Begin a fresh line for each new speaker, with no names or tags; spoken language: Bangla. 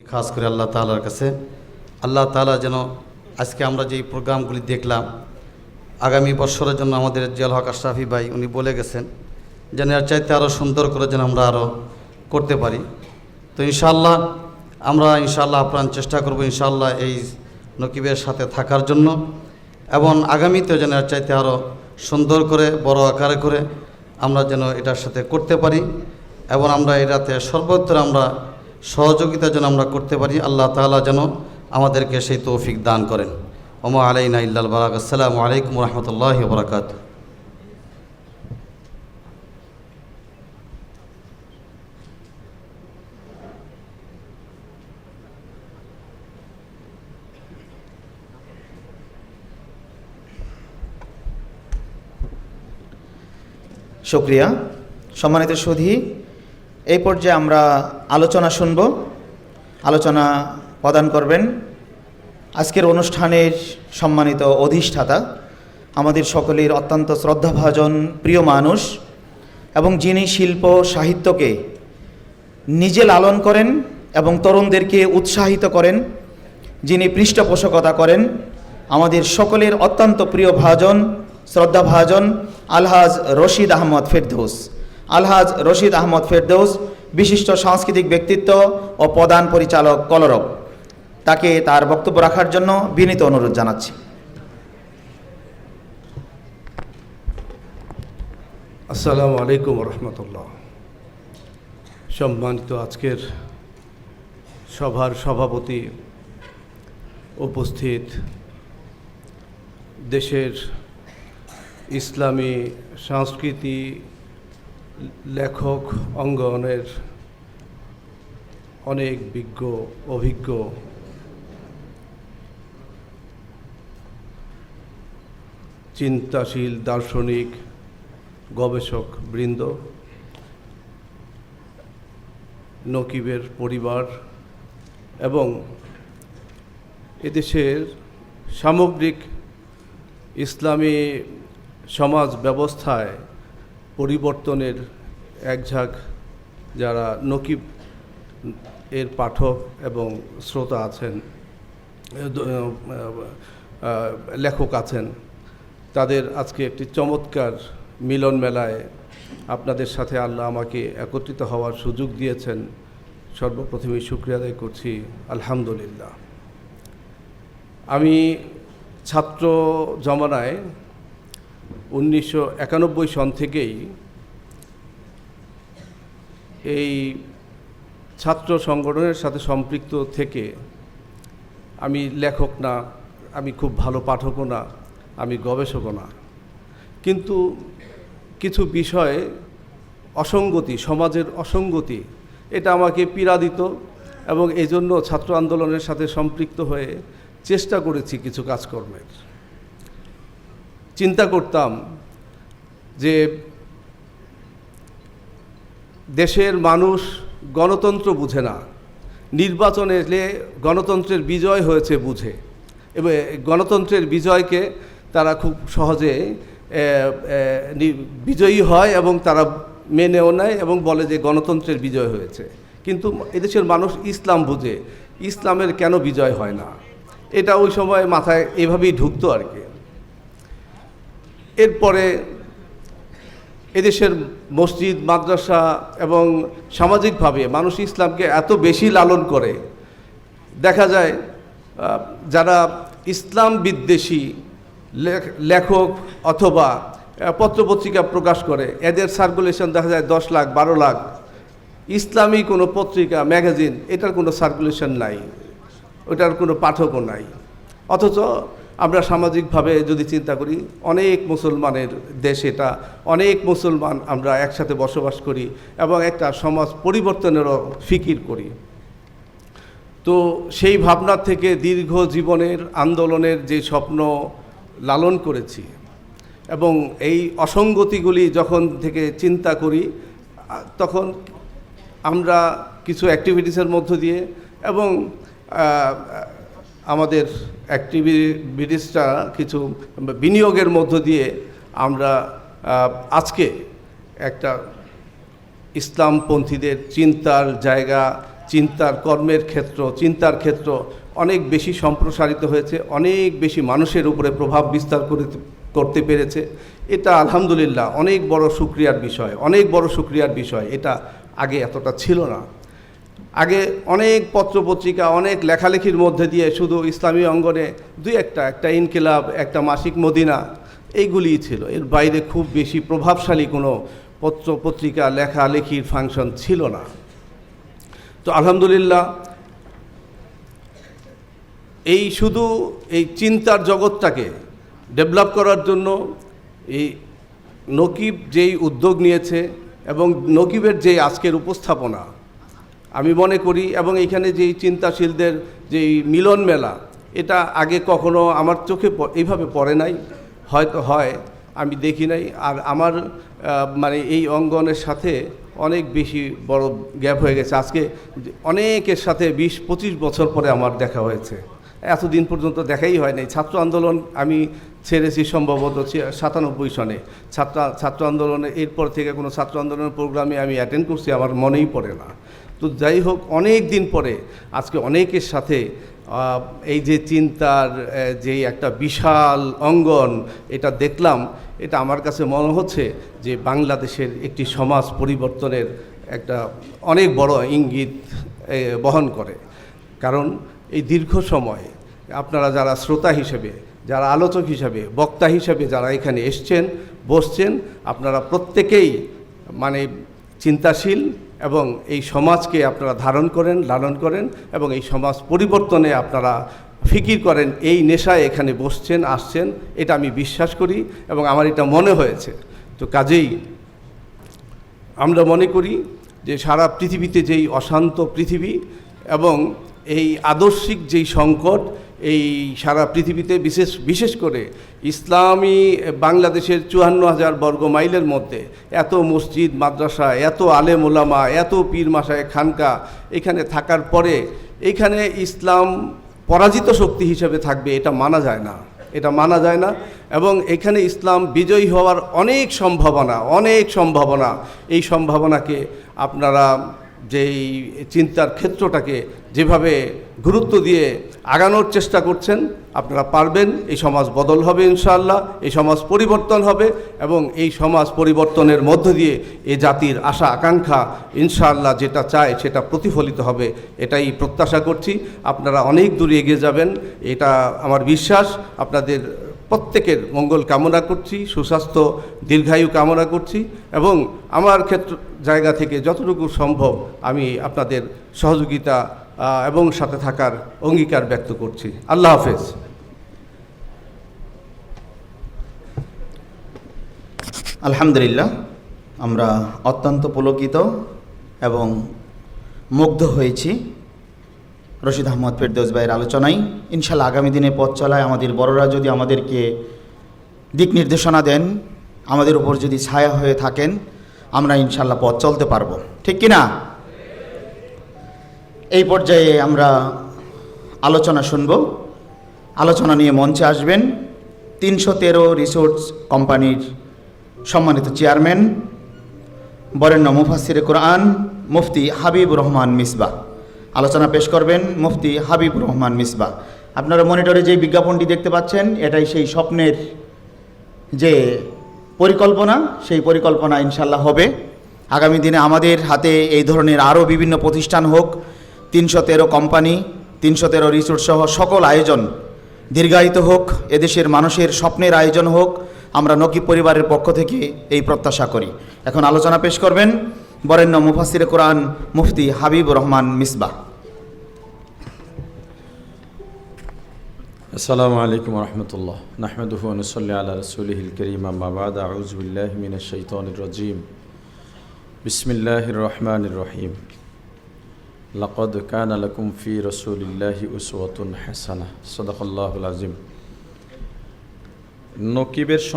খাস করে আল্লাহ তালার কাছে। আল্লাহ তালা যেন আজকে আমরা যেই প্রোগ্রামগুলি দেখলাম, আগামী বছরের জন্য আমাদের জিয়াল হক আশরাফি ভাই উনি বলে গেছেন যেন এর চাইতে আরও সুন্দর করে যেন আমরা আরও করতে পারি। তো ইনশাল্লাহ আমরা ইনশাল্লাহ আপ্রাণ চেষ্টা করব ইনশাল্লাহ এই নকিবের সাথে থাকার জন্য। এবং আগামীতেও যেন এর চাইতে আরও সুন্দর করে, বড় আকারে করে আমরা যেন এটার সাথে করতে পারি। এবং আমরা এটাতে সর্বত্র আমরা সহযোগিতা যেন আমরা করতে পারি, আল্লাহ তাআলা যেন আমাদেরকে সেই তৌফিক দান করেন। ওমা আলাইনা ইল্লাল বারাক আসসালামু আলাইকুম রহমতুল্লাহ বরাকাত
শুক্রিয়া। সম্মানিত সুধী এই পর্যায়ে আমরা আলোচনা শুনব। আলোচনা প্রদান করবেন আজকের অনুষ্ঠানের সম্মানিত অধিষ্ঠাতা, আমাদের সকলের অত্যন্ত শ্রদ্ধাভাজন প্রিয় মানুষ এবং যিনি শিল্প সাহিত্যকে নিজে লালন করেন এবং তরুণদেরকে উৎসাহিত করেন, যিনি পৃষ্ঠপোষকতা করেন, আমাদের সকলের অত্যন্ত প্রিয় ভাজন, শ্রদ্ধাভাজন আলহাজ রশিদ আহমদ ফেরদৌস। আলহাজ রশিদ আহমদ ফেরদৌস, বিশিষ্ট সাংস্কৃতিক ব্যক্তিত্ব ও প্রধান পরিচালক কলরব। তাকে তার বক্তব্য রাখার জন্য বিনীত অনুরোধ জানাচ্ছি।
আসসালামু আলাইকুম রহমতুল্লাহ। সম্মানিত আজকের সভার সভাপতি উপস্থিত দেশের ইসলামী, সংস্কৃতি লেখক অঙ্গনের অনেক বিজ্ঞ, অভিজ্ঞ। চিন্তাশীল দার্শনিক গবেষক বৃন্দ। নকিবের পরিবার এবং এদেশের সামগ্রিক ইসলামী সমাজ ব্যবস্থায় পরিবর্তনের একঝাঁক যারা নকিব এর পাঠক এবং শ্রোতা আছেন লেখক আছেন, তাদের আজকে একটি চমৎকার মিলন মেলায় আপনাদের সাথে আল্লাহ আমাকে একত্রিত হওয়ার সুযোগ দিয়েছেন। সর্বপ্রথমে শুক্রিয়া আদায় করছি, আলহামদুলিল্লাহ। আমি ছাত্র জমানায় উনিশশো একানব্বই সন থেকেই এই ছাত্র সংগঠনের সাথে সম্পৃক্ত থেকে আমি লেখক না, আমি খুব ভালো পাঠকও না, আমি গবেষকও না। কিন্তু কিছু বিষয়ে অসঙ্গতি, সমাজের অসঙ্গতি, এটা আমাকে পীড়া দিত এবং এই জন্য ছাত্র আন্দোলনের সাথে সম্পৃক্ত হয়ে চেষ্টা করেছি কিছু কাজকর্মের। চিন্তা করতাম যে দেশের মানুষ গণতন্ত্র বুঝে না। নির্বাচনে এলে গণতন্ত্রের বিজয় হয়েছে বুঝে। এবং গণতন্ত্রের বিজয়কে তারা খুব সহজে বিজয়ী হয় এবং তারা মেনেও নেয় এবং বলে যে গণতন্ত্রের বিজয় হয়েছে। কিন্তু এদেশের মানুষ ইসলাম বুঝে। ইসলামের কেন বিজয় হয় না? এটা ওই সময় মাথায় এভাবেই ঢুকতো আর কি। এরপরে এদেশের মসজিদ, মাদ্রাসা এবং সামাজিকভাবে মানুষ ইসলামকে এত বেশি লালন করে। দেখা যায় যারা ইসলাম বিদ্বেষী লেখ- লেখক অথবা পত্রপত্রিকা প্রকাশ করে, এদের সার্কুলেশন দেখা যায় দশ লাখ, বারো লাখ। ইসলামী কোনো পত্রিকা ম্যাগাজিন এটার কোনো সার্কুলেশন নাই। ওটার কোনো পাঠকও নাই। অথচ আমরা সামাজিকভাবে যদি চিন্তা করি, অনেক মুসলমানের দেশ এটা, অনেক মুসলমান আমরা একসাথে বসবাস করি এবং একটা সমাজ পরিবর্তনেরও ফিকির করি। তো সেই ভাবনা থেকে দীর্ঘ জীবনের আন্দোলনের যে স্বপ্ন লালন করেছি এবং এই অসঙ্গতিগুলি যখন থেকে চিন্তা করি, তখন আমরা কিছু অ্যাক্টিভিটিসের মধ্য দিয়ে এবং আমাদের অ্যাক্টিভিটিসটা কিছু বিনিয়োগের মধ্য দিয়ে আমরা আজকে একটা ইসলামপন্থীদের চিন্তার জায়গা, চিন্তার কর্মের ক্ষেত্র, চিন্তার ক্ষেত্র অনেক বেশি সম্প্রসারিত হয়েছে, অনেক বেশি মানুষের উপরে প্রভাব বিস্তার করে করতে পেরেছে। এটা আলহামদুলিল্লাহ অনেক বড় সুক্রিয়ার বিষয়, অনেক বড় সুক্রিয়ার বিষয়। এটা আগে এতটা ছিল না। আগে অনেক পত্রপত্রিকা, অনেক লেখালেখির মধ্যে দিয়ে শুধু ইসলামী অঙ্গনে দুই একটা একটা ইনকিলাব, একটা মাসিক মদিনা, এইগুলিই ছিল। এর বাইরে খুব বেশি প্রভাবশালী কোনো পত্র পত্রিকা লেখালেখির ফাংশন ছিল না। তো আলহামদুলিল্লাহ, এই শুধু এই চিন্তার জগৎটাকে ডেভেলপ করার জন্য এই নকিব যেই উদ্যোগ নিয়েছে এবং নকিবের যে আজকের উপস্থাপনা আমি মনে করি, এবং এখানে যেই চিন্তাশীলদের যেই মিলন মেলা, এটা আগে কখনো আমার চোখে এইভাবে পড়ে নাই। হয়তো হয়, আমি দেখি নাই। আর আমার মানে এই অঙ্গনের সাথে অনেক বেশি বড় গ্যাপ হয়ে গেছে। আজকে অনেকের সাথে বিশ, পঁচিশ বছর পরে আমার দেখা হয়েছে। এতদিন পর্যন্ত দেখাই হয় নাই। ছাত্র আন্দোলন আমি ছেড়েছি সম্ভবত সাতানব্বই সনে। ছাত্র ছাত্র আন্দোলনে, এরপর থেকে কোনো ছাত্র আন্দোলনের প্রোগ্রামে আমি অ্যাটেন্ড করছি, আমার মনেই পড়ে না। তো যাই হোক, অনেক দিন পরে, আজকে অনেকের সাথে এই যে চিন্তার যে একটা বিশাল অঙ্গন এটা দেখলাম, এটা আমার কাছে মনে হচ্ছে যে বাংলাদেশের একটি সমাজ পরিবর্তনের একটা অনেক বড় ইঙ্গিত বহন করে। কারণ এই দীর্ঘ সময় আপনারা যারা শ্রোতা হিসেবে, যারা আলোচক হিসাবে, বক্তা হিসেবে যারা এখানে এসছেন, বসছেন, আপনারা প্রত্যেকেই মানে চিন্তাশীল এবং এই সমাজকে আপনারা ধারণ করেন, লালন করেন এবং এই সমাজ পরিবর্তনে আপনারা ফিকির করেন, এই নেশায় এখানে বসছেন, আসছেন, এটা আমি বিশ্বাস করি এবং আমার এটা মনে হয়েছে। তো কাজেই আমরা মনে করি যে সারা পৃথিবীতে যেই অশান্ত পৃথিবী এবং এই আদর্শিক যেই সংকট এই সারা পৃথিবীতে বিশেষ বিশেষ করে ইসলামী বাংলাদেশের চুয়ান্ন হাজার বর্গ মাইলের মধ্যে এত মসজিদ, মাদ্রাসা, এত আলেম ওলামা, এত পীর মাসায় খানকা এখানে থাকার পরে এখানে ইসলাম পরাজিত শক্তি হিসেবে থাকবে, এটা মানা যায় না, এটা মানা যায় না। এবং এখানে ইসলাম বিজয়ী হওয়ার অনেক সম্ভাবনা অনেক সম্ভাবনা, এই সম্ভাবনাকে আপনারা যেই চিন্তার ক্ষেত্রটাকে যেভাবে গুরুত্ব দিয়ে আগানোর চেষ্টা করছেন, আপনারা পারবেন, এই সমাজ বদল হবে ইনশাআল্লাহ, এই সমাজ পরিবর্তন হবে এবং এই সমাজ পরিবর্তনের মধ্য দিয়ে এ জাতির আশা, আকাঙ্ক্ষা ইনশাআল্লাহ যেটা চায় সেটা প্রতিফলিত হবে, এটাই প্রত্যাশা করছি। আপনারা অনেক দূরে এগিয়ে যাবেন, এটা আমার বিশ্বাস। আপনাদের প্রত্যেকের মঙ্গল কামনা করছি, সুস্বাস্থ্য, দীর্ঘায়ু কামনা করছি এবং আমার ক্ষেত্র, জায়গা থেকে যতটুকু সম্ভব আমি আপনাদের সহযোগিতা এবং সাথে থাকার অঙ্গীকার ব্যক্ত করছি। আল্লাহ হাফেজ।
আলহামদুলিল্লাহ, আমরা অত্যন্ত পুলকিত এবং মুগ্ধ হয়েছি। রশিদ আহমদ ফেরদৌস ভাইয়ের আলোচনায়, ইনশাল্লাহ আগামী দিনে পথ চলায় আমাদের বড়রা যদি আমাদেরকে দিক নির্দেশনা দেন, আমাদের উপর যদি ছায়া হয়ে থাকেন, আমরা ইনশাল্লাহ পথ চলতে পারব। ঠিক কি না? এই পর্যায়ে আমরা আলোচনা শুনব। আলোচনা নিয়ে মঞ্চে আসবেন তিনশো তেরো রিসোর্টস কোম্পানির সম্মানিত চেয়ারম্যান, বরেণ্য মুফাসির কোরআন, মুফতি হাবিব রহমান মিসবা আলোচনা পেশ করবেন মুফতি হাবিব রহমান মিসবা। আপনারা মনিটরে যে বিজ্ঞাপনটি দেখতে পাচ্ছেন, এটাই সেই স্বপ্নের যে পরিকল্পনা, সেই পরিকল্পনা ইনশাল্লাহ হবে। আগামী দিনে আমাদের হাতে এই ধরনের আরও বিভিন্ন প্রতিষ্ঠান হোক, তিনশো তেরো কোম্পানি, তিনশো তেরো রিসোর্ট সহ সকল আয়োজন দীর্ঘায়িত হোক, এদেশের মানুষের স্বপ্নের আয়োজন হোক, আমরা নকিব পরিবারের পক্ষ থেকে এই প্রত্যাশা করি। এখন আলোচনা পেশ করবেন বরেণ্য মুফাসির কোরআন মুফতি হাবিব রহমান মিসবা
আসসালামু আলাইকুম রহমতুল্লাহ। নাহমদুহ নসল্লি আল্লাহ রসুলহিল করিম। আম্মাবাদ আউজবিল্লাহ মিনা শৈতন রাজিম। বিসমিল্লাহ রহমান রহিম। লকদ কান আলকুম ফি রসুলিল্লাহি উসওয়াতুন হাসানা সদাকল্লাহুল আজিম নকিবের সঙ্গে